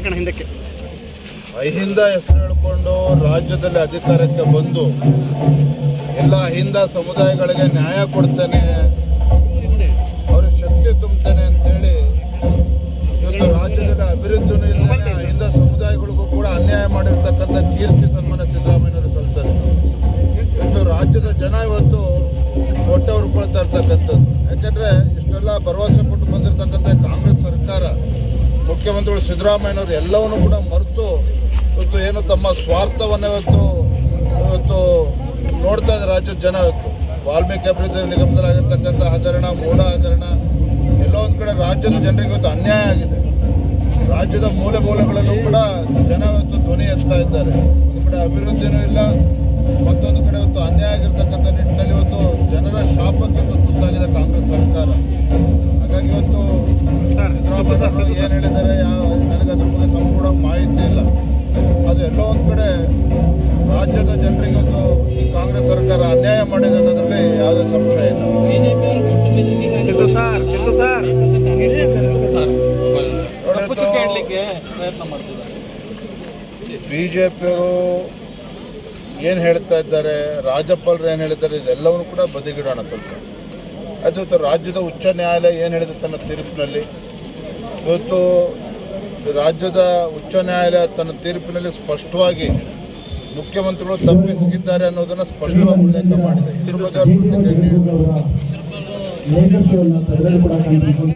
ಯಾಕಣ್ಣ ಹಿಂದಕ್ಕೆ. ಅಹಿಂದ ಹೆಸರು ಹೇಳ್ಕೊಂಡು ರಾಜ್ಯದಲ್ಲಿ ಅಧಿಕಾರಕ್ಕೆ ಬಂದು ಎಲ್ಲ ಅಹಿಂದ ಸಮುದಾಯಗಳಿಗೆ ನ್ಯಾಯ ಕೊಡ್ತೇನೆ ಅವ್ರಿಗೆ ಶಕ್ತಿ ತುಂಬ್ತೇನೆ ಅಂತೇಳಿ ಇವತ್ತು ರಾಜ್ಯದಲ್ಲಿ ಅಭಿವೃದ್ಧಿನೂ ಇಲ್ಲದೆ ಅಹಿಂದ ಸಮುದಾಯಗಳಿಗೂ ಕೂಡ ಅನ್ಯಾಯ ಮಾಡಿರ್ತಕ್ಕಂಥ ಕೀರ್ತಿ ಸನ್ಮಾನ ಸಿದ್ದರಾಮಯ್ಯನವರು ಸಲ್ತಾರೆ ಇವತ್ತು ರಾಜ್ಯದ ಜನ ಇವತ್ತು ಹೊಟ್ಟೆ ಹುರ್ಕೊಳ್ತಾ ಇರ್ತಕ್ಕಂಥದ್ದು. ಮುಖ್ಯಮಂತ್ರಿಗಳು ಸಿದ್ದರಾಮಯ್ಯನವರು ಎಲ್ಲವನ್ನು ಕೂಡ ಮರೆತು ಇವತ್ತು ಏನು ತಮ್ಮ ಸ್ವಾರ್ಥವನ್ನು ಇವತ್ತು ಇವತ್ತು ನೋಡ್ತಾ ಇದ್ದಾರೆ ರಾಜ್ಯದ ಜನ ಇವತ್ತು. ವಾಲ್ಮೀಕಿ ಅಭಿವೃದ್ಧಿ ನಿಗಮದಲ್ಲಿ ಆಗಿರ್ತಕ್ಕಂಥ ಹಗರಣ ಮೂಢ ಹಗರಣ ಎಲ್ಲ ಒಂದು ಕಡೆ ರಾಜ್ಯದ ಜನರಿಗೆ ಇವತ್ತು ಅನ್ಯಾಯ ಆಗಿದೆ. ರಾಜ್ಯದ ಮೂಲೆ ಮೂಲೆಗಳಲ್ಲೂ ಕೂಡ ಜನ ಇವತ್ತು ಧ್ವನಿ ಎತ್ತಾ ಇದ್ದಾರೆ. ಒಂದು ಕಡೆ ಅಭಿವೃದ್ಧಿನೂ ಇಲ್ಲ ಮತ್ತೊಂದು ಕಡೆ ಇವತ್ತು ಅನ್ಯಾಯ ಆಗಿರ್ತಕ್ಕಂಥ ನಿಟ್ಟಿನಲ್ಲಿ ಇವತ್ತು ಜನರ ಶಾಪಕ್ಕೆ ತುತ್ತಾಗಿದೆ ಕಾಂಗ್ರೆಸ್ ಸರ್ಕಾರ. ಹಾಗಾಗಿ ಇವತ್ತು ಏನು ಹೇಳಿದ್ದಾರೆ ಮಾಹಿತಿ ಇಲ್ಲ ಅದು ಎಲ್ಲೋ ಒಂದು ಕಡೆ ರಾಜ್ಯದ ಜನರಿಗೊಂದು ಈ ಕಾಂಗ್ರೆಸ್ ಸರ್ಕಾರ ಅನ್ಯಾಯ ಮಾಡಿದೆ ಅನ್ನೋದ್ರಲ್ಲಿ ಯಾವುದೇ ಸಂಶಯ ಇಲ್ಲ. Siddu sir Siddu sir. B J ಪಿಯವರು ಏನು ಹೇಳ್ತಾ ಇದ್ದಾರೆ ರಾಜ್ಯಪಾಲರು ಏನು ಹೇಳಿದ್ದಾರೆ ಇದೆಲ್ಲವನ್ನು ಕೂಡ ಬದಿಗಿಡೋಣ ಸ್ವಲ್ಪ. ಅದು ರಾಜ್ಯದ ಉಚ್ಚ ನ್ಯಾಯಾಲಯ ಏನು ಹೇಳಿದೆ ತನ್ನ ತೀರ್ಪಿನಲ್ಲಿ ಇವತ್ತು ರಾಜ್ಯದ ಉಚ್ಚ ನ್ಯಾಯಾಲಯ ತನ್ನ ತೀರ್ಪಿನಲ್ಲಿ ಸ್ಪಷ್ಟವಾಗಿ ಮುಖ್ಯಮಂತ್ರಿಗಳು ತಪ್ಪಿಸಿದ್ದಾರೆ ಅನ್ನೋದನ್ನು ಸ್ಪಷ್ಟವಾಗಿ ಉಲ್ಲೇಖ ಮಾಡಿದೆ.